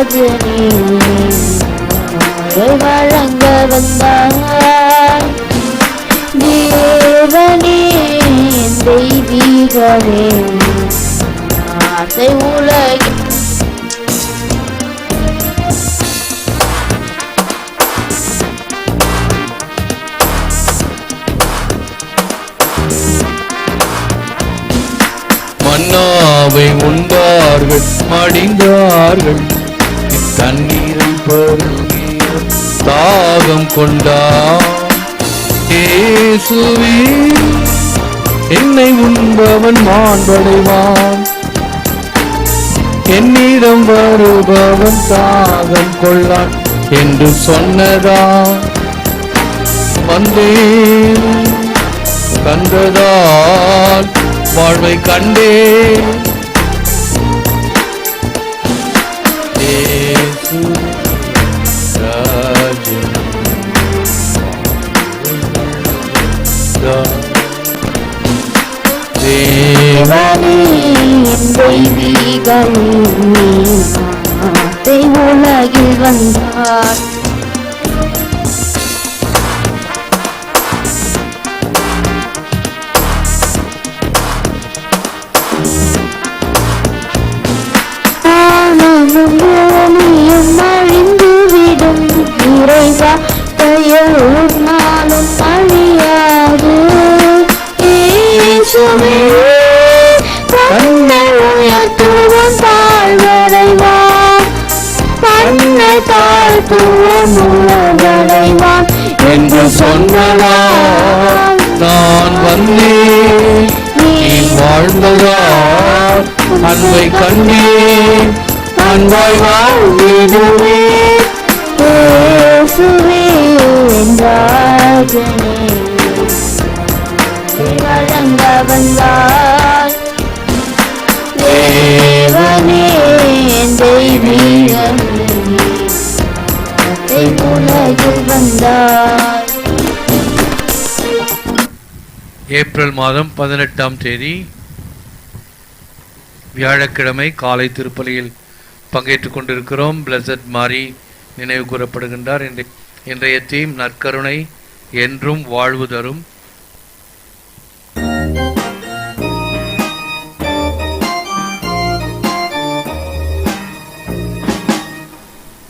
ராஜனே வழங்க வந்தார் தேவனே தெய்வீகமே ஆசை உலகில் மன்னாவை உண்டார்கள் மடிந்தார்கள். தண்ணீரும் பருகிய தாகம் கொண்டா. இயேசுவே என்னை உண்பவன் மாண்படைவான். என்னிடம் வருபவன் தாகம் கொள்ளான் என்று சொன்னதா? வந்தேன் கண்டதால் வாழ்வை கண்டே தேவனே தெய்வீகமே உலகில் வந்தார். அழிந்துவிடும் இறைவா பெயரும் நாளும் அழியாது. இயேசுவே தன்னை உயர்த்துவோம் தாழ்வடைவான் தன்னை தாழ்த்துவோம் உலகடைவான் என்று சொன்னதா நான் வந்தேன் நீ வாழ்ந்ததா அன்பை கண்டேன் அன்பாய் வாழ்ந்திடுவே இயேசுவே ராஜனே வழங்க வந்தார் உலகில் வந்தார் ஏப்ரல் மாதம் பதினெட்டாம் தேதி வியாழக்கிழமை காலை திருப்பலியில் பங்கேற்றுக் கொண்டிருக்கிறோம். பிளஸட் மாறி நினைவு கூறப்படுகின்றார். இன்றைய தீம் நற்கருணை என்றும் வாழ்வு தரும்.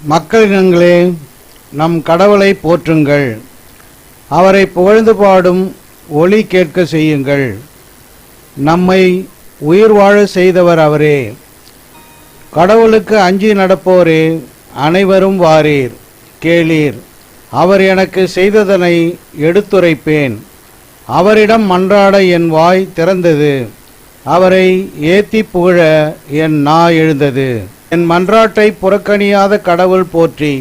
மக்களினங்களே நம் கடவுளை போற்றுங்கள். அவரை புகழ்ந்து பாடும் ஒளி கேட்க செய்யுங்கள். நம்மை உயிர் வாழ செய்தவர் அவரே. கடவுளுக்கு அஞ்சி நடப்போரே அனைவரும் வாரீர் கேளீர். அவர் எனக்கு செய்ததனை எடுத்துரைப்பேன். அவரிடம் மன்றாட என் வாய் திறந்தது. அவரை ஏத்தி புகழ என் நா எழுந்தது. என் மன்றாட்டை புறக்கணியாத கடவுள் போற்றி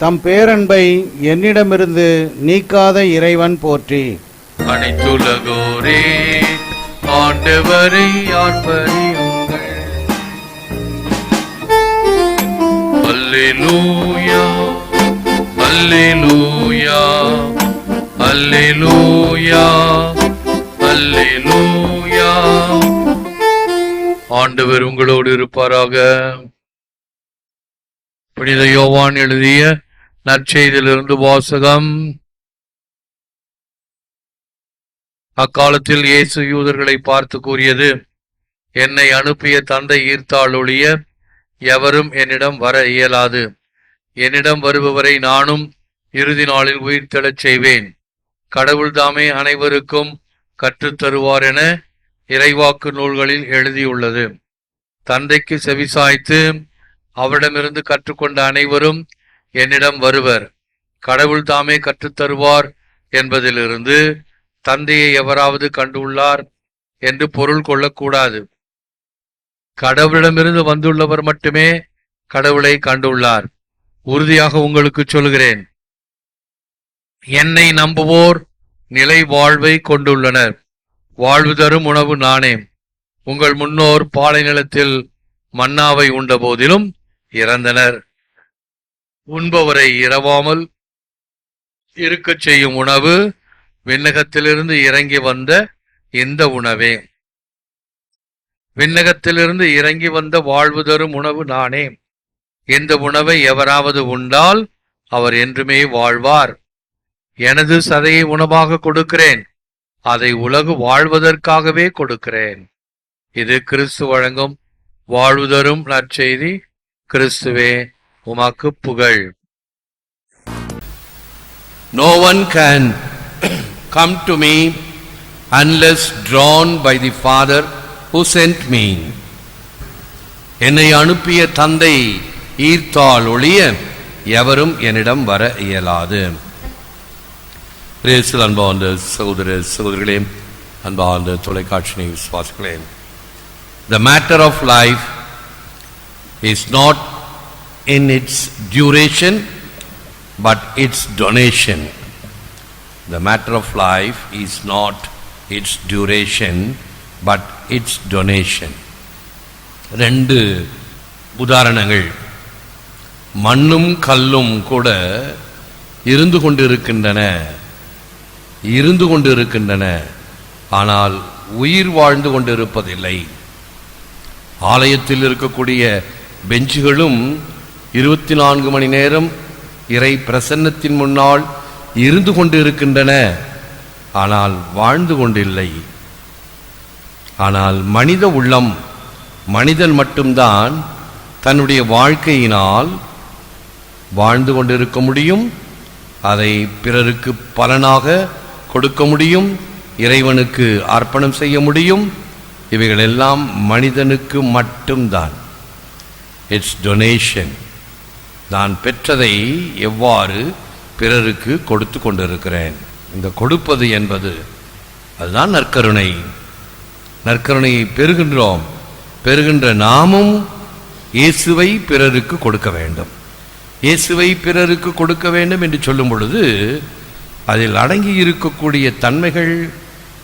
தம் பேரன்பை என்னிடமிருந்து நீக்காத இறைவன் போற்றி. அனைத்துலகோரே ஆண்டவரை ஆர்ப்பரியுங்கள். அல்லேலூயா அல்லேலூயா அல்லேலூயா அல்லேலூயா. ஆண்டவர் உங்களோடு இருப்பாராக. புனித யோவான் எழுதிய நற்செய்தியிலிருந்து வாசகம். அக்காலத்தில் இயேசு யூதர்களை பார்த்து கூறியது என்னை அனுப்பிய தந்தை ஈர்த்தாளொழிய எவரும் என்னிடம் வர இயலாது. என்னிடம் வருபவரை நானும் இறுதி நாளில் உயிர்த்தெழச் செய்வேன். கடவுள் தாமே அனைவருக்கும் கற்றுத்தருவார் என இறைவாக்கு நூல்களில் எழுதியுள்ளது. தந்தைக்கு செவிசாய்த்து அவரிடமிருந்து கற்றுக்கொண்ட அனைவரும் என்னிடம் வருவர். கடவுள் தாமே கற்றுத்தருவார் என்பதிலிருந்து தந்தையை எவராவது கண்டுள்ளார் என்று பொருள் கொள்ளக்கூடாது. கடவுளிடமிருந்து வந்துள்ளவர் மட்டுமே கடவுளை கண்டுள்ளார். உறுதியாக உங்களுக்கு சொல்கிறேன். என்னை நம்புவோர் நிலை வாழ்வை கொண்டுள்ளனர். வாழ்வு தரும் உணவு நானே. உங்கள் முன்னோர் பாலை நிலத்தில் மன்னாவை உண்ட போதிலும் இறந்தனர். உண்பவரை இரவாமல் இருக்கச் செய்யும் உணவு விண்ணகத்திலிருந்து இறங்கி வந்த இந்த உணவே. விண்ணகத்திலிருந்து இறங்கி வந்த வாழ்வு தரும் உணவு நானே. இந்த உணவை எவராவது உண்டால் அவர் என்றுமே வாழ்வார். எனது சதையை உணவாக கொடுக்கிறேன். அதை உலகு வாழ்வதற்காகவே கொடுக்கிறேன். இது கிறிஸ்து வழங்கும் வாழ்வுதரும் நற்செய்தி. கிறிஸ்துவே உமாக்கு புகழ். No one can come to me unless drawn by the father who sent me என்னை அனுப்பிய தந்தை ஈர்த்தால் ஒழிய எவரும் என்னிடம் வர இயலாது. பிரேசில் அன்பார்ந்த சகோதர சகோதரிகளே அன்பார்ந்த தொலைக்காட்சி விசுவாசிகளே the matter of life is not in its duration but its donation. The matter of life is not its duration, but its donation. ரெண்டு உதாரணங்கள் மண்ணும் கல்லும் கூட இருந்து கொண்டிருக்கின்றன இருந்து கொண்டிருக்கின்றன ஆனால் உயிர் வாழ்ந்து கொண்டிருப்பதில்லை ஆலயத்தில் இருக்கக்கூடிய பெஞ்சுகளும் இருபத்தி நான்கு மணி நேரம் இறை பிரசன்னத்தின் முன்னால் இருந்து கொண்டிருக்கின்றன. ஆனால் வாழ்ந்து கொண்டில்லை. ஆனால் மனித உள்ளம் மனிதன் மட்டும்தான் தன்னுடைய வாழ்க்கையினால் வாழ்ந்து கொண்டிருக்க முடியும். அதை பிறருக்கு பலனாக கொடுக்க முடியும். இறைவனுக்கு அர்ப்பணம் செய்ய முடியும். இவைகளெல்லாம் மனிதனுக்கு மட்டும்தான். இட்ஸ் டொனேஷன் நான் பெற்றதை எவ்வாறு பிறருக்கு கொடுத்து கொண்டிருக்கிறேன்? இந்த கொடுப்பது என்பது அதுதான் நற்கருணை. நற்கருணையை பெறுகின்றோம். பெறுகின்ற நாமும் இயேசுவை பிறருக்கு கொடுக்க வேண்டும். இயேசுவை பிறருக்கு கொடுக்க வேண்டும் என்று சொல்லும் பொழுது அதில் அடங்கி இருக்கக்கூடிய தன்மைகள்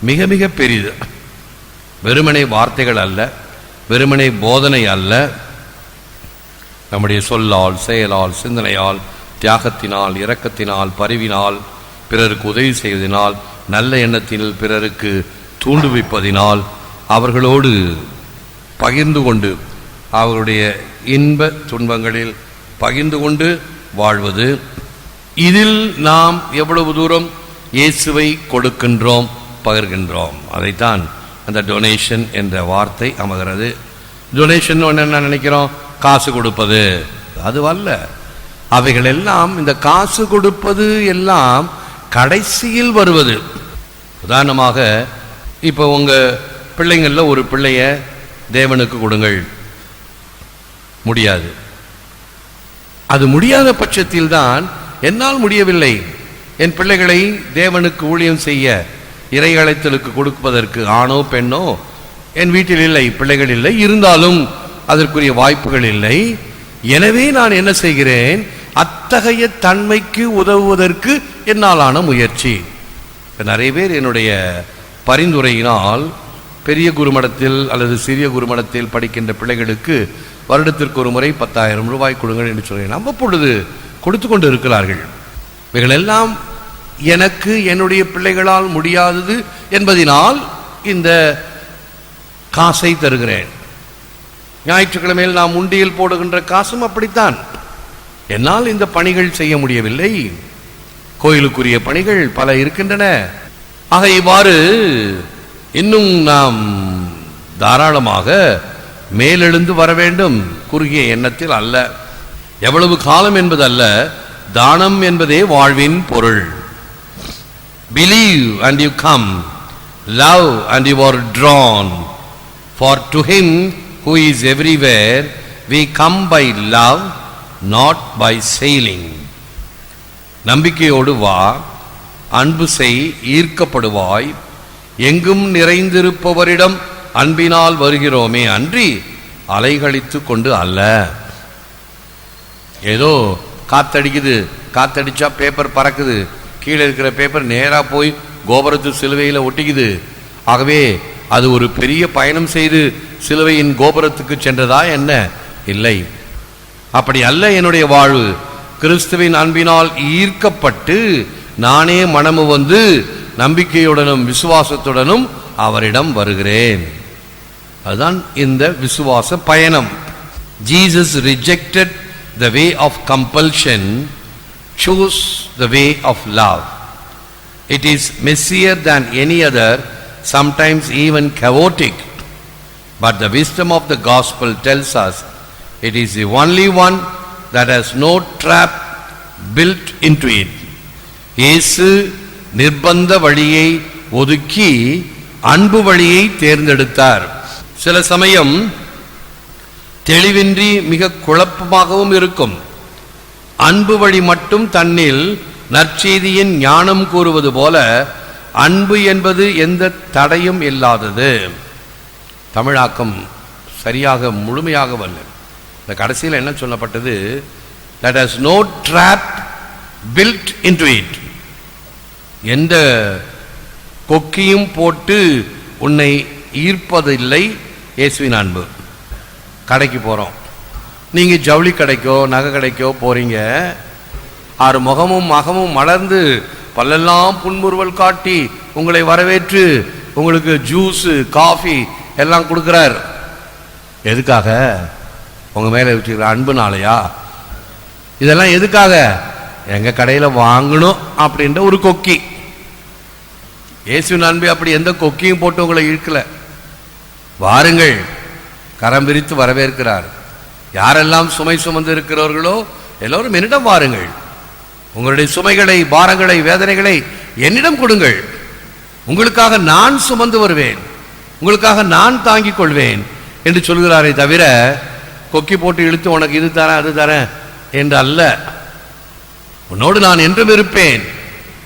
மிக மிக பெரிது. வெறுமனை வார்த்தைகள் அல்ல வெறுமனை போதனை அல்ல நம்முடைய சொல்லால் செயலால் சிந்தனையால் தியாகத்தினால் இரக்கத்தினால் பரிவினால் பிறருக்கு உதவி செய்வதனால் நல்ல எண்ணத்தில் பிறருக்கு தூண்டுவிப்பதினால் அவர்களோடு பகிர்ந்து கொண்டு அவருடைய இன்ப துன்பங்களில் பகிர்ந்து கொண்டு வாழ்வது. இதில் நாம் எவ்வளவு தூரம் இயேசுவை கொடுக்கின்றோம் பகிர்கின்றோம். அதைத்தான் அந்த டொனேஷன் என்ற வார்த்தை அமர்கிறது. டொனேஷன் என்ன நினைக்கிறோம்? காசு கொடுப்பது. அது அல்ல. அவைகள் எல்லாம் இந்த காசு கொடுப்பது எல்லாம் கடைசியில் வருவது. உதாரணமாக இப்போ உங்க பிள்ளைங்களில் ஒரு பிள்ளைய தேவனுக்கு கொடுங்கள். முடியாது. அது முடியாத பட்சத்தில் தான் என்னால் முடியவில்லை. என் பிள்ளைகளை தேவனுக்கு ஊழியம் செய்ய இறை அழைத்தலுக்கு கொடுப்பதற்கு ஆணோ பெண்ணோ என் வீட்டில் இல்லை பிள்ளைகள் இல்லை இருந்தாலும் அதற்குரிய வாய்ப்புகள் இல்லை. எனவே நான் என்ன செய்கிறேன்? அத்தகைய தன்மைக்கு உதவுவதற்கு என்னாலான முயற்சி. நிறைய பேர் என்னுடைய பரிந்துரையினால் பெரிய குருமடத்தில் அல்லது சிறிய குருமடத்தில் படிக்கின்ற பிள்ளைகளுக்கு வருடத்திற்கு ஒரு முறை பத்தாயிரம் ரூபாய் கொடுங்கள் என்று சொல்கிறேன். அவ்வப்பொழுது கொடுத்து கொண்டு இருக்கிறார்கள். இவைகளெல்லாம் எனக்கு என்னுடைய பிள்ளைகளால் முடியாதது என்பதினால் இந்த காசை தருகிறேன். ஞாயிற்றுக்கிழமையில் நாம் உண்டியல் போடுகின்ற காசும் அப்படித்தான். என்னால் இந்த பணிகள் செய்ய முடியவில்லை. கோயிலுக்குரிய பணிகள் பல இருக்கின்றன. ஆக இவ்வாறு இன்னும் நாம் தாராளமாக மேலெழுந்து வர வேண்டும். குறுகிய எண்ணத்தில் அல்ல. எவ்வளவு காலம் என்பது அல்ல தானம் என்பதே வாழ்வின் பொருள். Believe and you come love and you are drawn for to him who is everywhere we come by love not by sailing. நம்பிக்கையோடு வா அன்பு செய் ஈர்க்கப்படுவாய். எங்கும் நிறைந்திருப்பவரிடம் அன்பினால் வருகிறோமே அன்றி அலைகழித்து கொண்டு அல்ல. ஏதோ காத்தடிக்குது காத்தடிச்சா பேப்பர் பறக்குது கீழே இருக்கிற பேப்பர் நேராக போய் கோபுரத்து சிலுவையில் ஒட்டிக்குது. ஆகவே அது ஒரு பெரிய பயணம் செய்து சிலுவையின் கோபுரத்துக்கு சென்றதா என்ன? இல்லை. அப்படி அல்ல என்னுடைய வாழ்வு. கிறிஸ்துவின் அன்பினால் ஈர்க்கப்பட்டு நானே மனமு வந்து நம்பிக்கையுடனும் விசுவாசத்துடனும் அவரிடம் வருகிறேன். அதுதான் இந்த விசுவாச பயணம். Jesus rejected the way of compulsion choose the way of love it is messier than any other sometimes even chaotic But the wisdom of the gospel tells us it is the only one that has no trap built into it. இயேசு நிர்பந்த வழியை ஒதுக்கி அன்பு வழியை தேர்ந்தெடுத்தார். சில சமயம் தெளிவின்றி மிக குழப்பமாகவும் இருக்கும். அன்பு வழி மட்டும் தன்னில் நற்செய்தியின் ஞானம் கூறுவது போல அன்பு என்பது எந்த தடையும் இல்லாதது. தமிழாக்கம் சரியாக முழுமையாக வரல. இந்த கடைசியில் என்ன சொல்லப்பட்டது? That has no trap built into it எந்த கொக்கியும் போட்டு உன்னை ஈர்ப்பதில்லை இயேசுவின் அன்பு. கடைக்கு போகிறோம் நீங்கள் ஜவுளி கடைக்கோ நகை கடைக்கோ போகிறீங்க ஆறு முகமும் மகமும் மலர்ந்து பல்லெல்லாம் புன்முறுவல் காட்டி உங்களை வரவேற்று உங்களுக்கு ஜூஸு காஃபி எல்லாம் கொடுக்குறாரு. எதுக்காக? உங்கள் மேலே வச்சுக்கிற அன்புனாலையா இதெல்லாம் எதுக்காக? எங்கள் கடையில் வாங்கணும் அப்படின்ற ஒரு கொக்கி. இயேசுவின் அன்பு அப்படி எந்த கொக்கியும் போட்டு உங்களை இழுக்கலை. வாருங்கள். கரம் விரித்து வரவேற்கிறார். யாரெல்லாம் சுமை சுமந்து இருக்கிறவர்களோ எல்லோரும் என்னிடம் வாருங்கள். உங்களுடைய சுமைகளை பாரங்களை வேதனைகளை என்னிடம் கொடுங்கள். உங்களுக்காக நான் சுமந்து வருவேன். உங்களுக்காக நான் தாங்கிக் கொள்வேன் என்று சொல்கிறாரே தவிர கொக்கி போட்டு இழுத்து உனக்கு இது தரேன் அது தரேன் என்று அல்ல உன்னோடு நான் என்றும் இருப்பேன்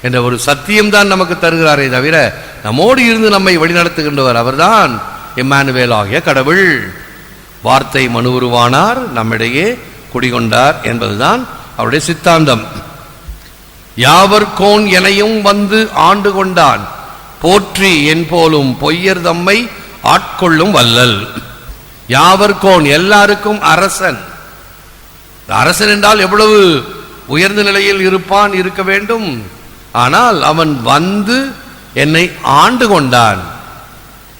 என்ற ஒரு சத்தியம்தான் நமக்கு தருகிறாரே தவிர நம்மோடு இருந்து நம்மை வழிநடத்துகின்றவர் அவர்தான் இம்மானுவேல் ஆகிய கடவுள். வார்த்தை மனு உருவானார் நம்மிடையே குடிகொண்டார் என்பதுதான் அவருடைய சித்தாந்தம். யாவர்கோன் எனையும் வந்து ஆண்டு கொண்டான். போற்றி என்போலும் பொய்யர் தம்மை ஆட்கொள்ளும் வல்லல். யாவர்கோன் எல்லாருக்கும் அரசன். அரசன் என்றால் எவ்வளவு உயர்ந்த நிலையில் இருப்பான் இருக்க வேண்டும். ஆனால் அவன் வந்து என்னை ஆண்டு கொண்டான்.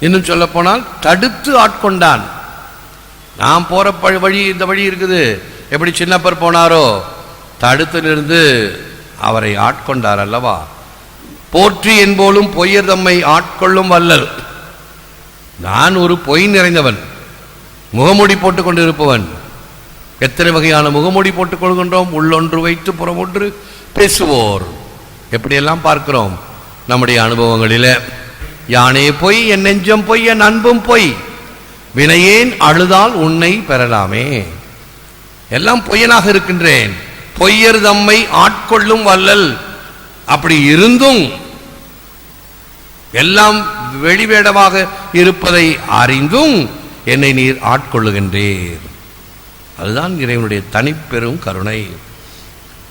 இன்னும் சொல்ல போனால் தடுத்து ஆட்கொண்டான். நான் போற வழி இந்த வழி இருக்குது. எப்படி சின்னப்பர் போனாரோ தடுத்து நின்று அவரை ஆட்கொண்டார் அல்லவா? போற்றி என்போலும் பொய்யர் தம்மை ஆட்கொள்ளும் வல்லல் நான் ஒரு பொய் நிறைந்தவன். முகமூடி போட்டுக்கொண்டிருப்பவன் எத்தனை வகையான முகமூடி போட்டுக் கொள்கின்றோம்? உள்ளொன்று வைத்து புறமொன்று பேசுவோர். எப்படியெல்லாம் பார்க்கிறோம்? நம்முடைய அனுபவங்களில் யானே பொய் என் நெஞ்சம் பொய் என் அன்பும் பொய். வினையேன் அழுதால் உன்னை பெறலாமே. எல்லாம் பொய்யனாக இருக்கின்றேன். பொய்யர் தம்மை ஆட்கொள்ளும் வல்லல். அப்படி இருந்தும் எல்லாம் வெளிவேடமாக இருப்பதை அறிந்தும் என்னை நீர் ஆட்கொள்ளுகின்றீர். அதுதான் இறைவனுடைய தனிப்பெரும் கருணை.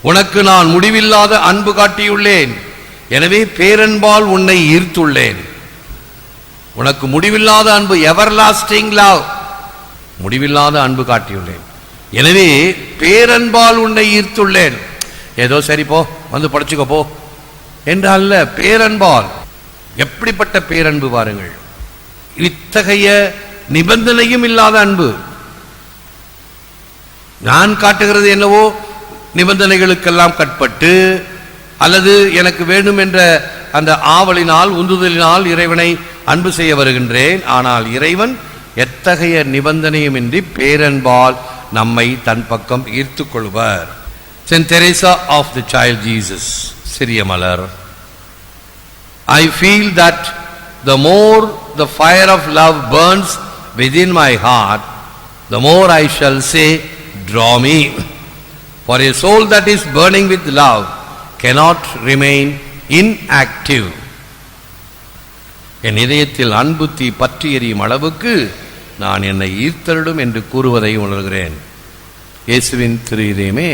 உனக்கு நான் முடிவில்லாத அன்பு காட்டியுள்ளேன். எனவே பேரன்பால் உன்னை ஈர்த்துள்ளேன். உனக்கு முடிவில்லாத அன்பு எவர் லாஸ்டிங் லவ் முடிவில்லாத அன்பு காட்டியுள்ளேன். எனவே பேரன்பால் உன்னை ஈர்த்துள்ளேன். ஏதோ சரி போ வந்து படைச்சுக்கோ போ. என்று அல்ல பேரன்பால். எப்படிப்பட்ட பேரன்பு பாருங்கள் இத்தகைய நிபந்தனையும் இல்லாத அன்பு. நான் காட்டுகிறது என்னவோ நிபந்தனைகளுக்கெல்லாம் கட்பட்டு அல்லது எனக்கு வேண்டும் என்ற அந்த ஆவலினால் உந்துதலினால் இறைவனை அன்பு செய்ய வருகின்றேன். ஆனால் இறைவன் எத்தகைய நிபந்தனையுமின்றி பேரன்பால் நம்மை தன் பக்கம் ஈர்த்துக் கொள்வர். Saint Teresa of the child Jesus சிறிய மலர். I feel that the more the fire of love burns within my heart, the more I shall say, Draw me. For a soul that is burning with love cannot remain inactive. என் இதயத்தில் அன்பு தீ பற்றி எரியும் அளவுக்கு நான் என்னை ஈர்த்தருடும் என்று கூறுவதை உணர்கிறேன் இயேசுவின் திரு இதயமே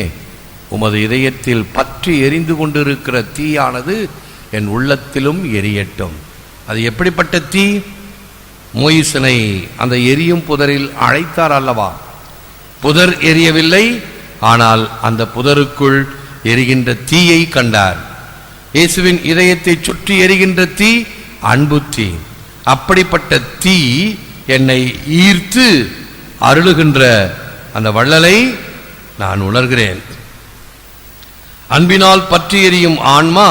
உமது இதயத்தில் பற்றி எரிந்து கொண்டிருக்கிற தீயானது என் உள்ளத்திலும் எரியட்டும். அது எப்படிப்பட்ட தீ? மோயிசனை அந்த எரியும் புதரில் அழைத்தார் அல்லவா? புதர் எரியவில்லை ஆனால் அந்த புதருக்குள் எரிகின்ற தீயை கண்டார். இயேசுவின் இதயத்தை சுற்றி எரிகின்ற தீ அன்பு தீ. அப்படிப்பட்ட தீ என்னை ஈர்த்து அருளுகின்ற அந்த வள்ளலை நான் உணர்கிறேன். அன்பினால் பற்றி எரியும் ஆன்மா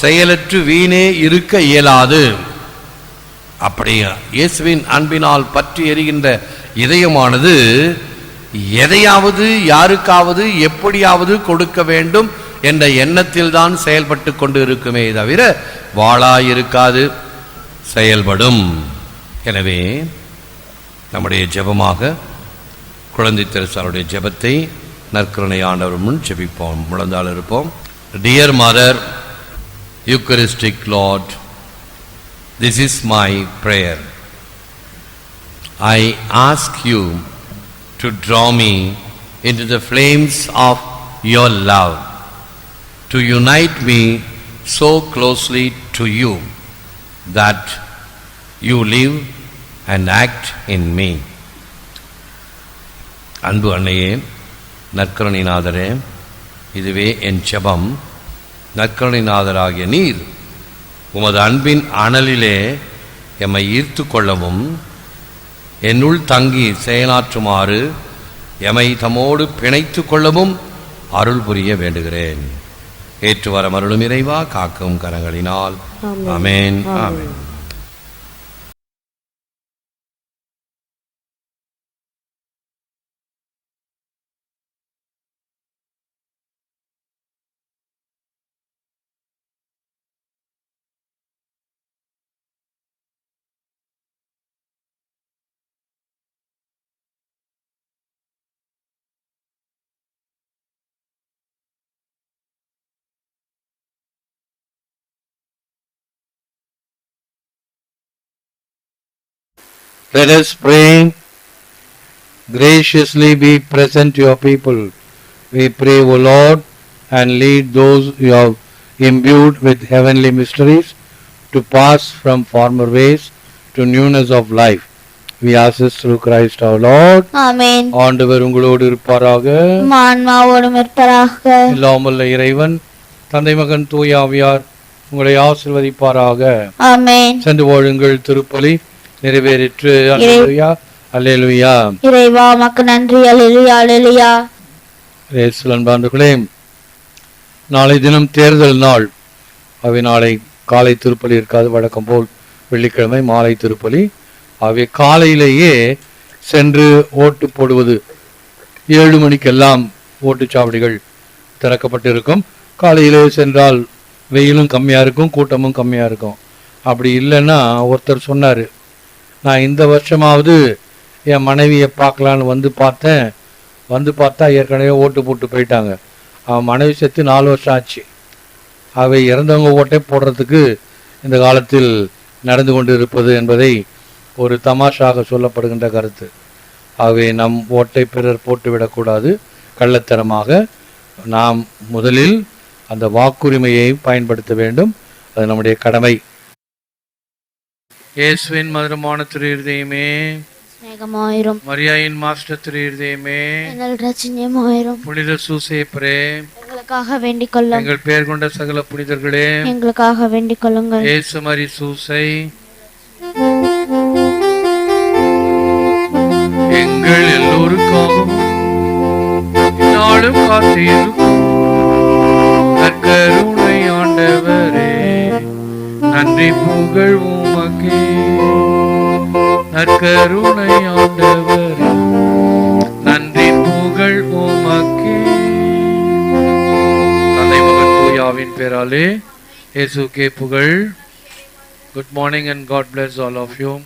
செயலற்று வீணே இருக்க இயலாது. அப்படியா இயேசுவின் அன்பினால் பற்றி எறிகின்ற இதயமானது எதையாவது யாருக்காவது எப்படியாவது கொடுக்க வேண்டும் என்ற எண்ணத்தில் தான் செயல்பட்டு கொண்டு இருக்குமே தவிர வாழாயிருக்காது செயல்படும். எனவே நம்முடைய ஜெபமாக குழந்தை திருசாருடைய ஜெபத்தை நற்கருணை முன் ஜெபிப்போம். முழந்தால் இருப்போம். Dear mother Eucharistic Lord This is my prayer. I ask you to draw me into the flames of your love, to unite me so closely to you that you live and act in me. அன்பு அன்னையே நற்கருணைநாதரே இதுவே என் ஜெபம் நற்கருணைநாதராகிய நீர் உமது அன்பின் அனலிலே எம்மை ஈர்த்து கொள்ளவும் என்னுள் தங்கி செயலாற்றுமாறு எமை தமோடு பிணைத்து கொள்ளவும் அருள் புரிய வேண்டுகிறேன். ஏற்று வர மருளும் இறைவா காக்கும் கரங்களினால். ஆமென். ஆமென். Let us pray. Graciously be present to your people. We pray, O Lord, and lead those you have imbued with heavenly mysteries to pass from former ways to newness of life. We ask this through Christ our Lord. ஆமென் ஆண்டவர் உங்களோடு இருப்பாராக உம் ஆன்மாவோடும் இருப்பராக இல்லாமல்ல இறைவன் தந்தை மகன் தூய ஆவியார் உங்களை ஆசிர்வதிப்பாராக ஆமென் சென்று வாழுங்கள் திருப்பலி நிறைவேறிற்று. அல்லேலூயா அல்லேலூயா. இறைவா மக்கு நன்றி. அல்லேலூயா அல்லேலூயா. இயேசுவின் அன்பார்ந்தவர்களே நாளை தினம் தேர்தல் நாள். அவை நாளை காலை திருப்பலி இருக்காது வழக்கம் போல் வெள்ளிக்கிழமை மாலை திருப்பலி. அவை காலையிலேயே சென்று ஓட்டு போடுவது. ஏழு மணிக்கெல்லாம் ஓட்டுச்சாவடிகள் திறக்கப்பட்டிருக்கும். காலையிலே சென்றால் வெயிலும் கம்மியாக இருக்கும் கூட்டமும் கம்மியாக இருக்கும். அப்படி இல்லைன்னா ஒருத்தர் சொன்னார் நான் இந்த வருஷமாவது என் மனைவியை பார்க்கலான்னு வந்து பார்த்தேன். வந்து பார்த்தா ஏற்கனவே ஓட்டு போட்டு போயிட்டாங்க. அவன் மனைவி செத்து நாலு வருஷம் ஆச்சு. அவை இறந்தவங்க ஓட்டை போடுறதுக்கு இந்த காலத்தில் நடந்து கொண்டு இருப்பது என்பதை ஒரு தமாஷாக சொல்லப்படுகின்ற கருத்து. ஆகவே நம் ஓட்டை பிறர் போட்டுவிடக்கூடாது. கள்ளத்தனமாக நாம் முதலில் அந்த வாக்குரிமையை பயன்படுத்த வேண்டும். அது நம்முடைய கடமை. இயேசுவின் மதுரமான திரு இருதயமே மாஸ்டர் திரு இருதயமே எங்கள் ரச்சனியமாயிரும் புனித சூசேப்பரே. எங்களுக்காக வேண்டிக் கொள்ளும் எங்கள் பெயர் கொண்ட சகல புனிதர்களே. எங்களுக்காக வேண்டிக் கொள்ளுங்கள் இயேசு மரி சூசை. எங்கள் எல்லோருக்காகவும் நாளும் காத்திருக்கும். நற்கருணை ஆண்டவரே. நன்றி புகழ் உமக்கே நற்கருணை ஆண்டவர் நன்றி புகழ் உமக்கே. தந்தை மகன் தூயாவின் பேராலே. இயேசுக்கே புகழ். Good morning and God bless all of you